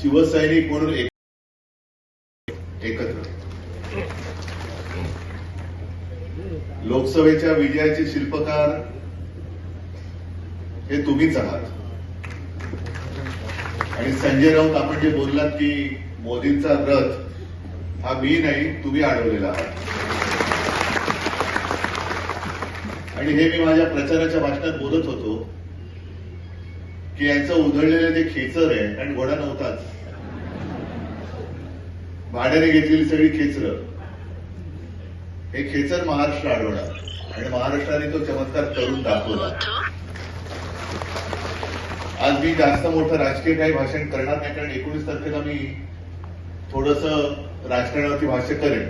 शिवसैनिक म्हणून एकत्र. लोकसभेच्या विजयाचे शिल्पकार हे तुम्हीच आहात. आणि संजय राऊत आपण जे बोललात की मोदींचा रथ हा मी नाही तुम्ही अडवलेला आहात. आणि हे मी माझ्या प्रचाराच्या भाषणात बोलत होतो. की यांचं उधळलेलं जे खेचर आहे कारण घोडा नव्हताच. भाड्याने घेतलेली सगळी खेचर. हे खेचर महाराष्ट्र आढळला. आणि महाराष्ट्राने तो चमत्कार करून दाखवला. आज मी जास्त मोठं राजकीय काही भाषण करणार नाही कारण एकोणीस तारखेला मी थोडस राजकारणावरती भाष्य करेन.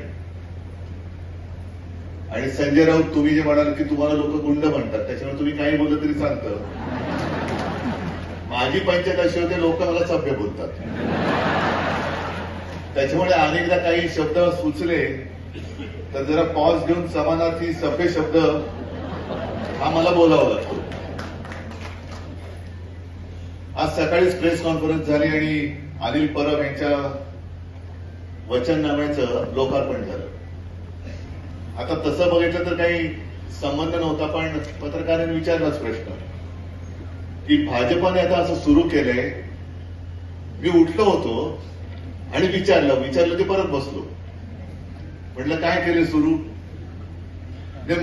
आणि संजय राऊत तुम्ही जे म्हणाल की तुम्हाला लोक गुंड म्हणतात त्याच्यामुळे तुम्ही काही बोललं तरी चालतं. माझी पंचायत अशी होते लोक मला सभ्य बोलतात. त्याच्यामुळे अनेकदा काही शब्द सुचले तर जरा पॉज घेऊन समानार्थी सभ्य शब्द हा मला बोलावा लागतो. आज सकाळीच प्रेस कॉन्फरन्स झाली आणि अनिल परब यांच्या वचननाम्याचं लोकार्पण झालं. आता तसं बघितलं तर काही संबंध नव्हता पण पत्रकारांनी विचारलाच प्रश्न. की भाजपाने आता असं सुरू केलंय. मी उठलो होतो आणि विचारलं विचारलं ते परत बसलो. म्हटलं काय केलं सुरू?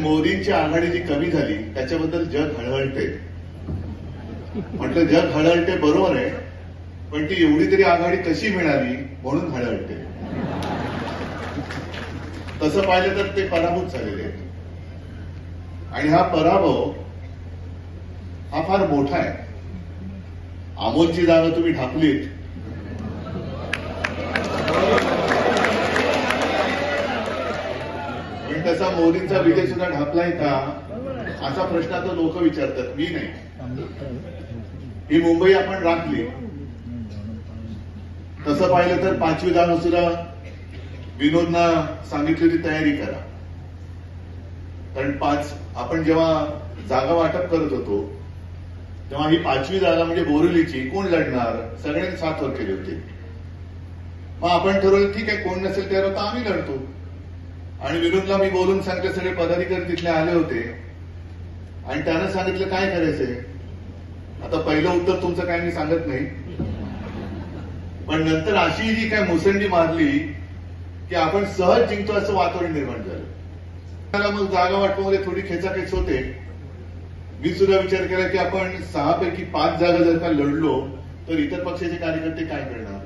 मोदींची आघाडी जी कमी झाली त्याच्याबद्दल जग हळहळते. म्हटलं जग हळहळते बरोबर आहे पण ती एवढी तरी आघाडी कशी मिळाली म्हणून हळहळते. तसं पाहिलं तर ते पराभूत झालेले आहेत. आणि हा पराभव हा फार मोठा आहे. आमोलची जागा तुम्ही ढापलीत पण त्याचा मोदींचा विजय सुद्धा ढापलाय का? असा प्रश्न आता लोक विचारतात. मी नाही. ही मुंबई आपण राखली. तसं पाहिलं तर पाचवी जागा सुद्धा विनोदना सांगितली तयारी करा. कारण पाच आपण जेव्हा जागा वाटप करत होतो तेव्हा ही पाचवी जागा म्हणजे बोरिवलीची कोण लढणार? सगळ्यांनी सातवर वर केली होती. मग आपण ठरवलं ठीक आहे कोण नसेल त्यावर तर आम्ही लढतो. आणि विनोदला मी बोलून सांगते सगळे पदाधिकारी तिथले आले होते. आणि त्यानं सांगितलं काय करायचंय? आता पहिलं उत्तर तुमचं काय मी सांगत नाही. पण नंतर अशी जी काय मुसंडी मारली की आपण सहज जिंकतो असं वातावरण निर्माण झालं. त्याला मग जागा वाटपामध्ये थोडी खेचाखेच होते. मी सुद्धा विचार केला की आपण सहा पैकी पाच जागा जर का लढलो तर इतर पक्षाचे कार्यकर्ते काय करणार?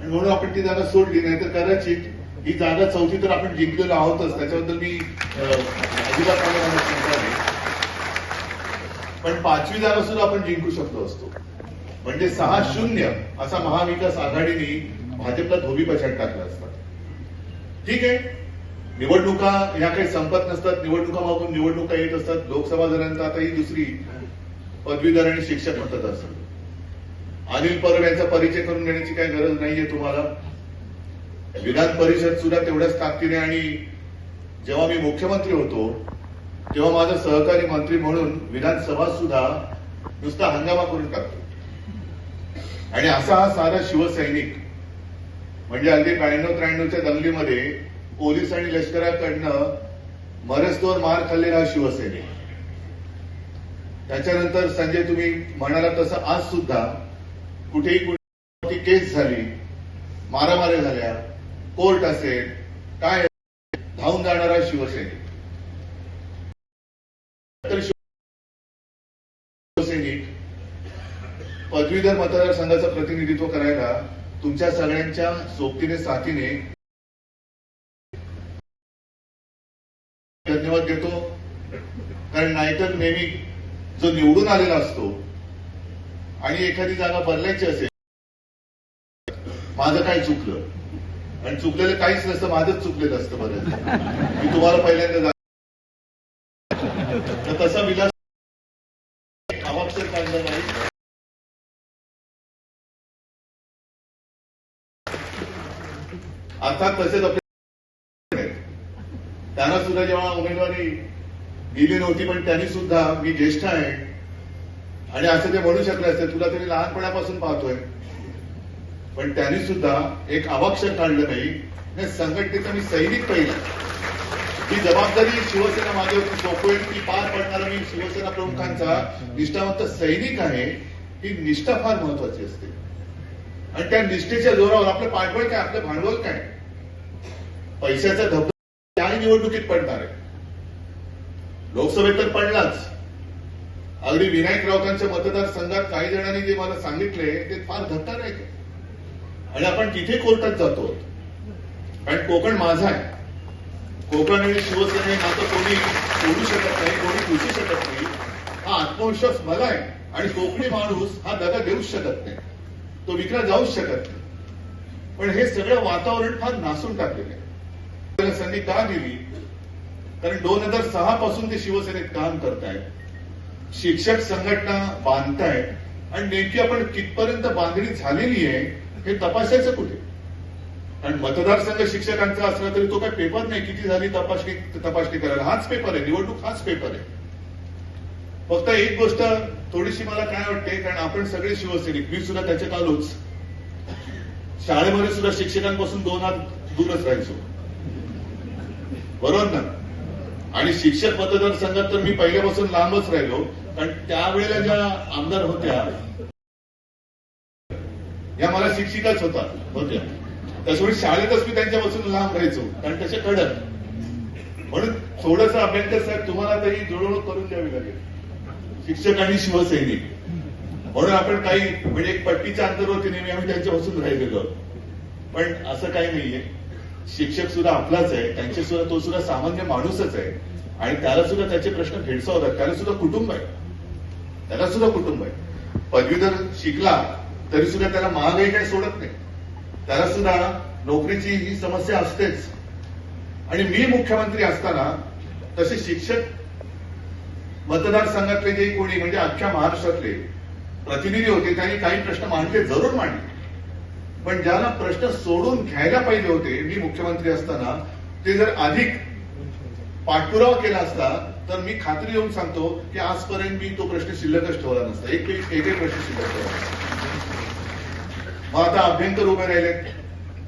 आणि म्हणून आपण ती जागा सोडली नाही तर कदाचित ही जागा चौथी तर आपण जिंकलेलो आहोतच. त्याच्याबद्दल मी अजिबात पण पाचवी जागा सुद्धा आपण जिंकू शकलो असतो. म्हणजे सहा शून्य असा महाविकास आघाडीने भाजपला धोबी पछाड टाकला असता. ठीक आहे? निवडणुका ह्या काही संपत नसतात निवडणुका मागून निवडणुका येत असतात. लोकसभा झाल्यानंतर आता ही दुसरी पदवीधर आणि शिक्षक म्हणतात असं. अनिल परब यांचा परिचय करून घेण्याची काही गरज नाहीये तुम्हाला. विधान परिषद सुद्धा तेवढ्याच ताकदीने आणि जेव्हा मी मुख्यमंत्री होतो तेव्हा माझा सहकारी मंत्री म्हणून विधानसभा सुद्धा नुसता हंगामा करून टाकतो. आणि असा हा सारा शिवसैनिक म्हणजे अगदी ब्याण्णव त्र्याण्णवच्या दंगलीमध्ये पोलीस आणि लष्कराकडनं मरस्तोर मार खाल्लेला शिवसेने. त्याच्यानंतर संजय तुम्ही म्हणाला तसं आज सुद्धा कुठेही कुठे केस झाली मारामाऱ्या झाल्या कोर्ट असेल काय धावून जाणारा शिवसैनिक तर शिवसैनिक पदवीधर मतदारसंघाचं प्रतिनिधित्व करायला तुमच्या सगळ्यांच्या सोबतीने साथीने धन्यवाद देतो कारण नाहीतर नेहमी जो निवडून आलेला असतो आणि एखादी जागा बदलायची असेल माझं काय चुकलं. आणि चुकलेलं काहीच नसतं माझंच चुकलेलं असतं बरं मी तुम्हाला पहिल्यांदा तर तसा विलास अवाक्षर काढला नाही अर्थात तसेच आपले त्यांना सुद्धा जेव्हा उमेदवारी दिली नव्हती पण त्यांनी सुद्धा मी ज्येष्ठ आहे आणि असं ते म्हणू शकले असते तुला तरी लहानपणापासून पाहतोय. पण त्यांनी सुद्धा एक अवाक्षर काढलं नाही संघटनेचा मी सैनिक पहिला. ही जबाबदारी शिवसेना माझ्यावरती सोपवेल ती पार पडणारा मी शिवसेना प्रमुखांचा निष्ठावंत सैनिक आहे ही निष्ठा फार महत्वाची असते. आणि त्या निष्ठेच्या जोरावर आपलं पाठबळ काय आपलं भांडवल काय? पैशाचा धबधबा त्याही निवडणुकीत पडणार आहे लोकसभेत तर पडलाच. अगदी विनायक राऊतांच्या मतदारसंघात काही जणांनी जे मला सांगितले ते फार धक्कादायक आहे. आणि आपण तिथे कोर्टात जातो कारण कोकण माझा आहे. कोकण आणि शिवसेने नातं कोणी तोडू शकत नाही कोणी पुसू शकत नाही. हा आत्मविश्वास मला आहे. आणि कोकणी माणूस हा दगा देऊच शकत नाही. तो विकला जाऊच शकत नाही. पण हे सगळं वातावरण फार नासून टाकलेलं आहे. संधी का दिली? कारण दोन हजार सहा पासून ते शिवसेनेत काम करतायत. शिक्षक संघटना बांधतायत. आणि नेमकी आपण कितपर्यंत बांधणी झालेली आहे हे तपासायचं कुठे? आणि मतदारसंघ शिक्षकांचा असला तरी तो काय पेपर नाही? किती झाली तपासणी? तपासणी करायला. हाच पेपर आहे. निवडणूक हाच पेपर आहे. फक्त एक गोष्ट थोडीशी मला काय वाटते कारण आपण सगळे शिवसैनिक मी सुद्धा त्याच्यात आलोच. शाळेमध्ये सुद्धा शिक्षकांपासून दोन हात दूरच राहायचो. बरोबर ना? आणि शिक्षक मतदारसंघात तर मी पहिल्यापासून लांबच राहिलो कारण त्यावेळेला ज्या आमदार होत्या या मला शिक्षिकाच होता होत्या. त्याच्यामुळे शाळेतच मी त्यांच्यापासून लांब राहायचो कारण त्याच्या कडक. म्हणून थोडस अभ्यंकर साहेब तुम्हाला तरी जुळवणूक करून द्यावी लागेल. शिक्षक आणि शिवसैनिक. म्हणून आपण काही म्हणजे एक पट्टीच्या अंतर्वरती नेहमी आम्ही त्यांच्यापासून राहिलेलो. पण असं काही नाहीये. शिक्षक सुद्धा आपलाच आहे त्यांचे सुद्धा तो सुद्धा सामान्य माणूसच आहे. आणि त्याला सुद्धा त्याचे प्रश्न भेडसावतात त्याला सुद्धा कुटुंब आहे. त्याला सुद्धा कुटुंब आहे. पदवीधर शिकला तरी सुद्धा त्याला महागाई काही सोडत नाही. त्याला सुद्धा नोकरीची ही समस्या असतेच. आणि मी मुख्यमंत्री असताना तसे शिक्षक मतदारसंघातले जे कोणी म्हणजे अख्ख्या महाराष्ट्रातले प्रतिनिधी होते त्यांनी काही प्रश्न मांडले जरूर मांडले. पण ज्याला प्रश्न सोडून घ्यायला पाहिजे होते मी मुख्यमंत्री असताना ते जर अधिक पाठपुरावा केला असता तर मी खात्री देऊन सांगतो की आजपर्यंत मी तो प्रश्न शिल्लकच ठेवला नसता. एक एकही प्रश्न शिल्लक ठेवला मग आता अभ्यंतर उभे राहिले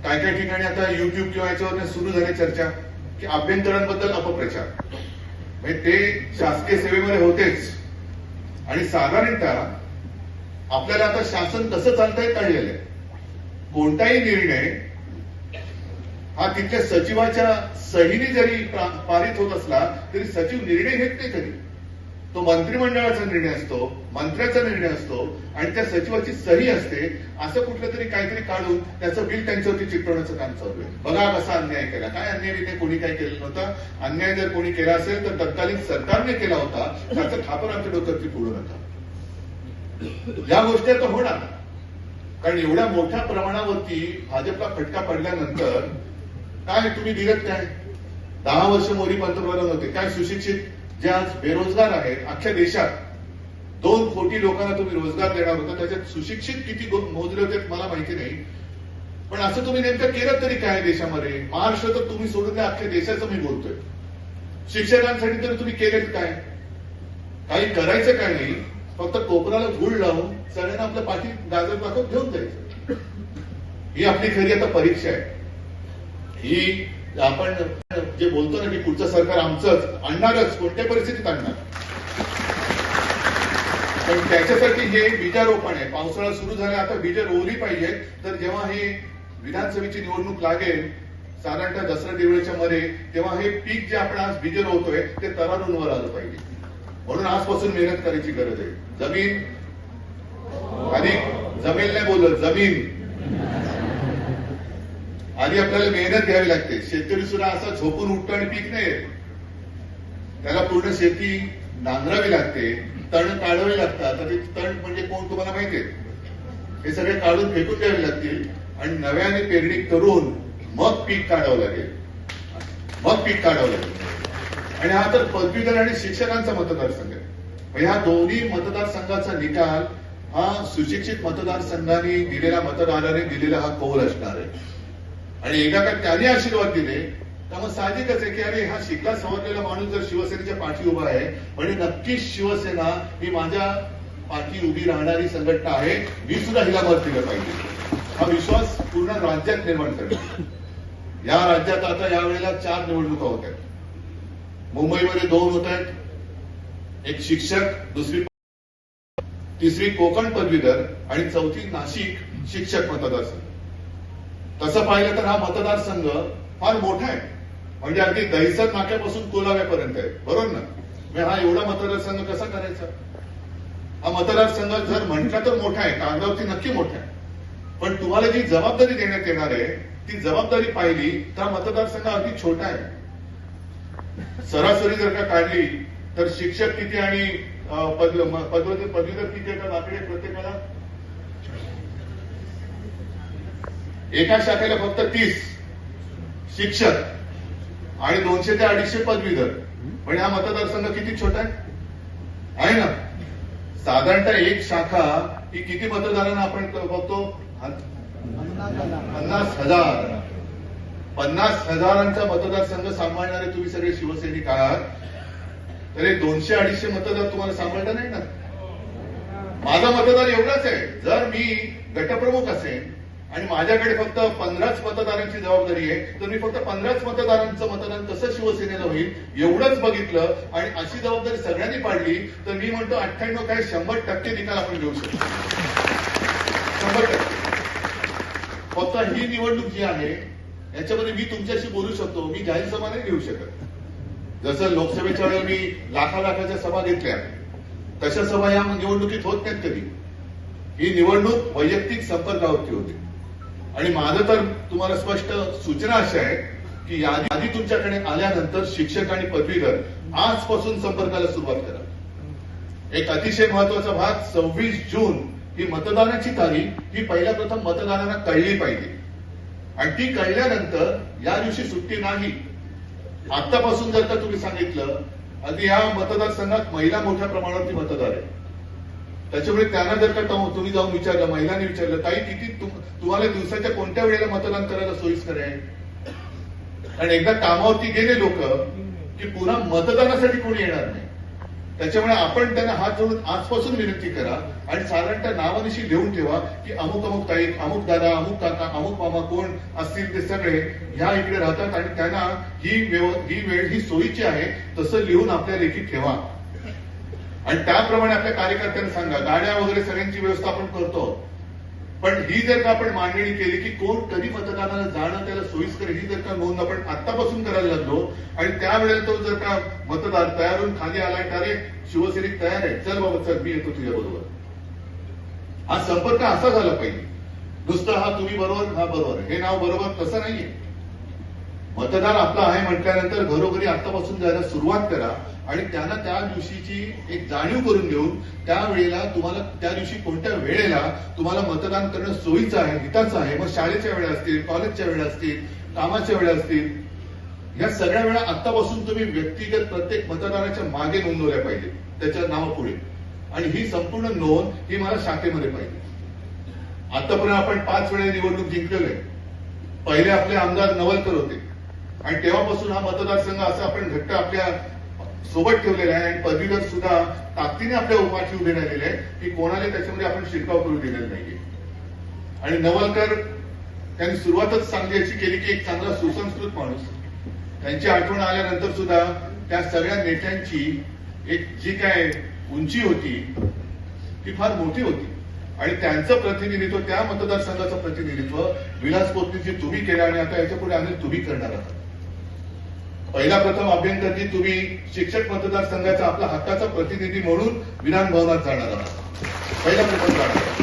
काय काय ठिकाणी आता युट्यूब किंवा याच्यावर सुरू झाली चर्चा? की अभ्यंतरांबद्दल अपप्रचार. म्हणजे ते शासकीय सेवेमध्ये होतेच. आणि साधारणतः आपल्याला आता शासन कसं चालता कळलेलं आहे. कोणताही निर्णय हा तिथल्या सचिवाच्या सहीने जरी पारित होत असला तरी सचिव निर्णय घेत नाही कधी. तो मंत्रिमंडळाचा निर्णय असतो मंत्र्याचा निर्णय असतो आणि त्या सचिवाची सही असते असं कुठलं तरी काहीतरी काढून त्याचं बिल त्यांच्यावरती चिकटवण्याचं काम चालू आहे. बघा कसा अन्याय केला. काय अन्याय ते कोणी काय केलं नव्हतं? अन्याय जर कोणी केला असेल तर तत्कालीन सरकारने केला होता. त्याचं खापर आमच्या डोक्यावरती पुढं नका. या गोष्टी आता होणार. कारण एवढ्या मोठ्या प्रमाणावरती भाजपला फटका पडल्यानंतर काय तुम्ही दिलेत काय? दहा वर्ष मोदी पंतप्रधान होते. काय सुशिक्षित जे आज बेरोजगार आहेत अख्ख्या देशात दोन कोटी लोकांना तुम्ही रोजगार देणार होता. त्याच्यात सुशिक्षित किती मोजले होते मला माहिती नाही. पण असं तुम्ही नेमकं केलं तरी काय देशामध्ये? महाराष्ट्र तर तुम्ही सोडून द्या अख्ख्या देशाचं मी बोलतोय. शिक्षकांसाठी तर तुम्ही केलेत काय? काही करायचं काय नाही? फक्त कोपराला गुळ लावून सगळ्यांना आपल्या पाठी गाजर दाखवून घेऊन जायचं. ही आपली खरी आता परीक्षा आहे. ही आपण जे बोलतो ना की पुढचं सरकार आमचंच आणणारच कोणत्या परिस्थितीत आणणार? पण त्याच्यासाठी हे बीजारोपण आहे. पावसाळा सुरू झाला आता बीज रोवली पाहिजे. तर जेव्हा हे विधानसभेची निवडणूक लागेल साधारणतः दसरा दिवाळीच्या मध्ये तेव्हा हे पीक जे आपण आज बीज रोवतोय ते तरारूंवर आलं पाहिजे. म्हणून आजपासून मेहनत करायची गरज आहे. जमीन आणि जमीन नाही बोलत जमीन. आधी आपल्याला मेहनत घ्यावी लागते. शेतकरी सुद्धा असा झोपून उठतो आणि पीक नाही त्याला पूर्ण शेती नांगरावी लागते तण काढावे लागतात. ते तण म्हणजे कोण तुम्हाला माहिती हे सगळे काढून फेकून द्यावे लागतील आणि नव्याने पेरणी करून मग पीक काढावं लागेल. मग पीक काढावं लागेल. आणि हा तर पदवीधर आणि शिक्षकांचा मतदारसंघ आहे. म्हणजे ह्या दोन्ही मतदारसंघाचा निकाल हा सुशिक्षित मतदारसंघाने दिलेला मतदाराने दिलेला हा कौल असणार आहे. आणि एकदा का त्याने आशीर्वाद दिले तर मग साहजिकच आहे की अरे हा शिकला सवरलेला माणूस जर शिवसेनेच्या पाठी उभा आहे म्हणजे नक्कीच शिवसेना ही माझ्या पाठी उभी राहणारी संघटना आहे मी सुद्धा हिला मत दिलं पाहिजे. हा विश्वास पूर्ण राज्यात निर्माण करणे या राज्यात आता यावेळेला चार निवडणुका होत आहेत. मुंबईमध्ये दोन होत आहेत. एक शिक्षक दुसरी तिसरी कोकण पदवीधर आणि चौथी नाशिक शिक्षक मतदारसंघ. तसं पाहिलं तर हा मतदारसंघ फार मोठा आहे. म्हणजे अगदी दहिसर नाक्यापासून कोलाव्यापर्यंत आहे. बरोबर ना? म्हणजे हा एवढा मतदारसंघ कसा करायचा? हा मतदारसंघ जर म्हटला तर मोठा आहे. कागदावरती नक्की मोठा आहे. पण तुम्हाला जी जबाबदारी देण्यात येणार आहे ती जबाबदारी पाहिली तर हा मतदारसंघ अगदी छोटा आहे. सरासरी जर का काढली तर शिक्षक किती आणि अं, पदवीधर पदवीधर किती येतात आकडे प्रत्येकाला? एका शाखेला फक्त तीस शिक्षक आणि दोनशे ते अडीचशे पदवीधर. पण हा मतदारसंघ किती छोटा आहे? आहे ना? साधारणतः एक शाखा ही किती मतदारांना आपण बघतो? पन्नास हजार. पन्नास हजारांचा मतदारसंघ सांभाळणारे तुम्ही सगळे शिवसैनिक आहात. तर हे दोनशे अडीचशे मतदार तुम्हाला सांभाळता नाही ना? माझा मतदार एवढाच आहे. जर मी गटप्रमुख असेल आणि माझ्याकडे फक्त पंधराच मतदारांची जबाबदारी आहे तर मी फक्त पंधराच मतदारांचं मतदान कसं शिवसेनेला होईल एवढंच बघितलं आणि अशी जबाबदारी सगळ्यांनी पाडली तर मी म्हणतो अठ्ठ्याण्णव काय शंभर टक्के निकाल आपण घेऊ शकतो. शंभर टक्के. फक्त ही निवडणूक जी आहे याच्यामध्ये मी तुमच्याशी बोलू शकतो मी जाहीर सभा नाही घेऊ शकत. जसं लोकसभेच्या वेळेला मी लाखा लाखाच्या सभा घेतल्या तशा सभा या निवडणुकीत होत नाहीत कधी. ही निवडणूक वैयक्तिक संपर्कावरती होती. आणि माझं तर तुम्हाला स्पष्ट सूचना अशा आहे की यादी तुमच्याकडे आल्यानंतर शिक्षक आणि पदवीधर आजपासून संपर्काला सुरुवात करा. एक अतिशय महत्त्वाचा भाग सव्वीस जून ही मतदानाची तारीख ही पहिल्या प्रथम मतदारांना कळली पाहिजे. आणि ती कळल्यानंतर या दिवशी सुट्टी नाही. आतापासून जर का तुम्ही सांगितलं आणि या मतदारसंघात महिला मोठ्या प्रमाणावरती मतदार आहे त्याच्यामुळे त्यांना जर का तुम्ही जाऊन विचारलं महिलांनी विचारलं ताई किती तुम्हाला दिवसाच्या कोणत्या वेळेला मतदान करायला सोयीस्कर आहे कारण एकदा कामावरती गेले लोक की पुन्हा मतदानासाठी कोणी येणार नाही. त्याच्यामुळे आपण त्यांना हात जोडून आजपासून विनंती करा आणि साधारणतः नावानिशी लिहून ठेवा की अमुक अमुक ताई अमुक दादा अमुक काका अमुक मामा कोण असतील ते सगळे ह्या इकडे राहतात आणि त्यांना ही व्यव- ही वेळ ही सोयीची आहे तसं लिहून आपल्या लेखी ठेवा. आणि त्याप्रमाणे आपल्या कार्यकर्त्यांना सांगा गाड्या वगैरे सगळ्यांची व्यवस्था आपण करतो. पण ही जर का आपण मांडणी केली की कोण कधी मतदानाला जाणं त्याला सोयीस्कर ही जर का नोंद आपण आतापासून करायला लागलो आणि त्यावेळेला तो जर का मतदार तयार होऊन खाली आलाय का रे शिवसैनिक तयार आहे चल बाबा चल मी येतो तुझ्या बरोबर. हा संपर्क असा झाला पाहिजे. नुसतं हा तुम्ही बरोबर हा बरोबर. हे नाव बरोबर तसं नाहीये. मतदार आपला आहे म्हटल्यानंतर घरोघरी आतापासून जायला सुरुवात करा. आणि त्यांना त्या दिवशीची एक जाणीव करून देऊन त्यावेळेला तुम्हाला त्या दिवशी कोणत्या वेळेला तुम्हाला मतदान करणं सोयीचं आहे हिताचं आहे? मग शाळेच्या वेळा असतील कॉलेजच्या वेळा असतील कामाच्या वेळा असतील? या सगळ्या वेळा आतापासून तुम्ही व्यक्तिगत प्रत्येक मतदाराच्या मागे नोंदवल्या पाहिजे त्याच्या नावापुढे आणि ही संपूर्ण नोंद ही मला शाखेमध्ये पाहिजे. आतापर्यंत आपण पाच वेळा निवडणूक जिंकलेलो आहे. पहिले आपले आमदार नवलकर होते. आणि तेव्हापासून हा मतदारसंघ असा आपण घट्ट आपल्या सोबत ठेवलेला आहे आणि पदवीधर सुद्धा ताकदीने आपल्या उपाशी उभे राहिलेले आहे की कोणाला त्याच्यामध्ये आपण शिरकाव करू दिलेला नाहीये. आणि नवलकर त्यांनी सुरुवातच चांगली अशी केली की एक चांगला सुसंस्कृत माणूस. त्यांची आठवण आल्यानंतर सुद्धा त्या सगळ्या नेत्यांची एक जी काय उंची होती ती फार मोठी होती. आणि त्यांचं प्रतिनिधित्व त्या मतदारसंघाचं प्रतिनिधित्व विलास पोतनीजी तुम्ही केलं आणि आता याच्यापुढे अनेक तुम्ही करणार आहात. पहिला प्रथम अभ्यंकरजी तुम्ही शिक्षक मतदारसंघाचा आपला हक्काचा प्रतिनिधी म्हणून विधान भवनात जाणार आहात. पहिला प्रथम जाणार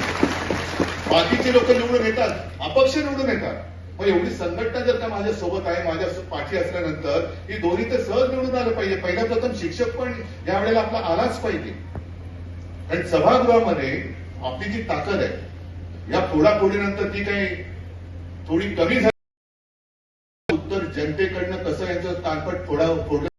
बाकीचे लोक निवडून येतात अपक्ष निवडून येतात. मग एवढी संघटना जर का माझ्या सोबत आहे माझ्या पाठी असल्यानंतर ही दोन्ही तर सहज निवडून आलं पाहिजे. पहिला प्रथम शिक्षक पण यावेळेला आपला आलाच पाहिजे. कारण सभागृहामध्ये आपली जी ताकद आहे या फोडाफोडीनंतर ती काही थोडी कमी झाली उत्तर जनतेकडनं कसं यांचं कानपट फोडा फोडलं